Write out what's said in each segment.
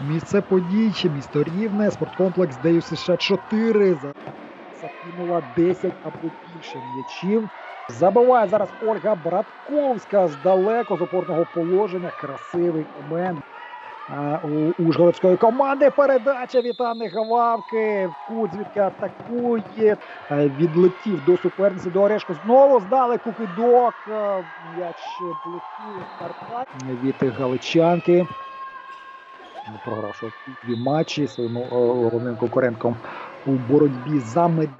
Місце подій, місто Рівне, спорткомплекс Дею США 4. За- Закинула 10 або більше м'ячів. Забиває зараз Ольга Братковська здалеку з опорного положення. Красивий момент. У Ужгородської команди передача від Анни Гававки. Кут звідки атакує. Е, Відлетів до суперниці до Орешко. Знову здалеку кидок. Е, М'яч блокує Карпат від Галичанки. Програвши дві матчі своїм е, головним конкурентком у боротьбі за медаль.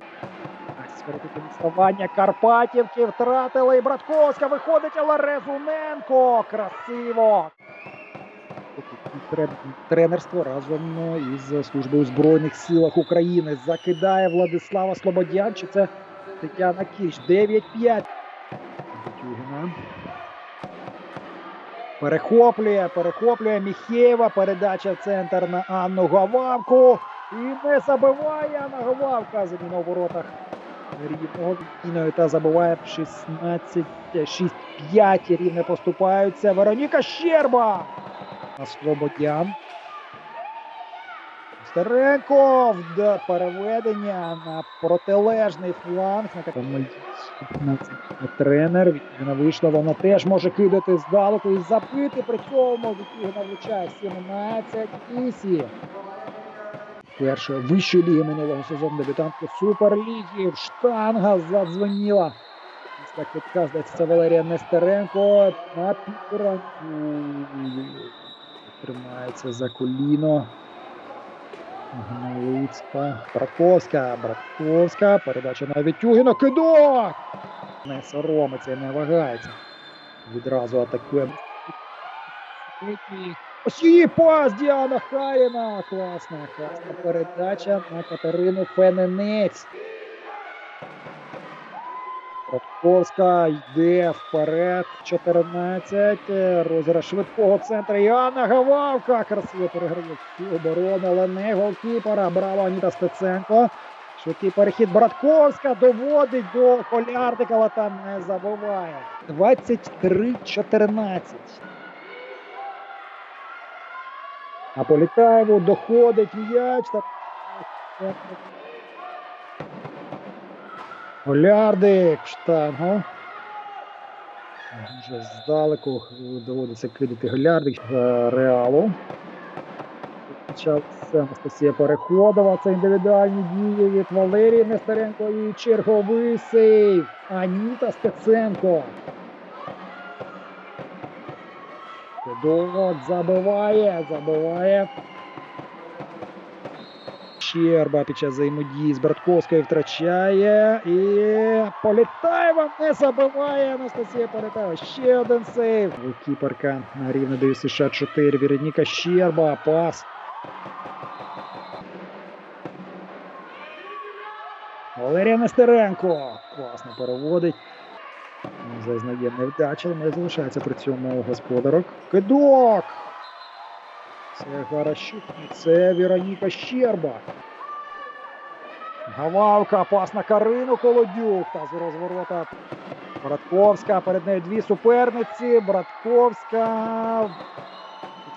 Сферотике відставання Карпатівки втратили Братковська виходить, але Резуненко красиво. Трен- Тренерство разом із службою Збройних силах України закидає Владислава Слободян. Чи це Тетяна Кіч? 9-5. Перехоплює, перехоплює Міхєєва. Передача в центр на Анну Гававку. І не забиває Анна Гававка. Заміна у воротах рівного Іною та забиває 16 6-5. Рівне поступаються. Вероніка Щерба. Слободян. Вда переведення на протилежний фланг. На такому 15 тренер. Вона вийшла, вона теж може кидати здалеку і забити. При цьому Вітігна влучає 17 8. Першої вищої ліги минулого сезону дебютантки Суперліги. Штанга квитка, здається, це Валерія Нестеренко на підранку. Тримається за коліно. Гналицька. Братковська. Братковська. Передача на Вітюгіна. Кидок! Не соромиться, не вагається. Відразу атакує. Ось пас Діана Хаєна. Класна, класна передача на Катерину Фененець. Ротковська йде вперед. 14. Розіграш швидкого центру. І Анна Гававка. Красиво переграє оборону, але не голкіпера. Браво Аніта Стеценко. Швидкий перехід Братковська доводить до Колярдика, але там не забуває. 23-14. А Політаєву доходить м'яч. Голярдик в штангу. Вже здалеку доводиться кидати Голярдик е, Реалу. Почався Анастасія Переходова. Це індивідуальні дії від Валерії Нестеренко і черговий сейв. Аніта Стеценко. Федот забиває, забиває. Щерба під час взаємодії з Братковською втрачає. І Політаєва не забиває. Анастасія Політаєва. Ще один сейв. Кіперка на рівне дає США 4. Віроніка Щерба. Пас. Валерія Нестеренко. Класно переводить. Зазнає невдача, не залишається при цьому господарок. Кидок! Це Гаращук, це Віроніка Щерба. Гававка, пас на Карину Колодюк. Та з розворота Братковська. Перед нею дві суперниці. Братковська.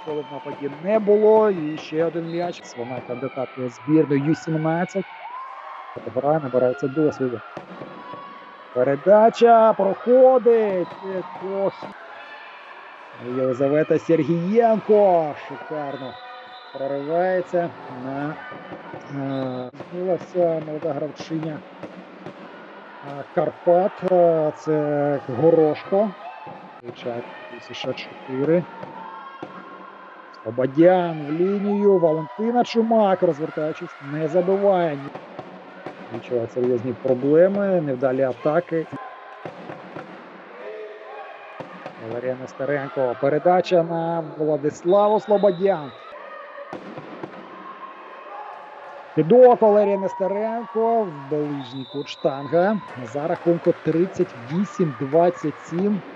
В нападі не було. І ще один м'яч. Вона кандидатка збірної Ю-17. Грає, набирається досвіду. Передача проходить. Єлизавета Сергієнко. Шикарно проривається на е, змилася молода гравчиня е, Карпат. Е, Це Горошко. США 4. Слободян в лінію. Валентина Чумак, розвертаючись, не забиває. Відчуває серйозні проблеми, невдалі атаки. Валерія Нестеренко. Передача на Владиславу Слободян. Підок Валерія Нестеренко в ближній кут штанга. За рахунку 38-27.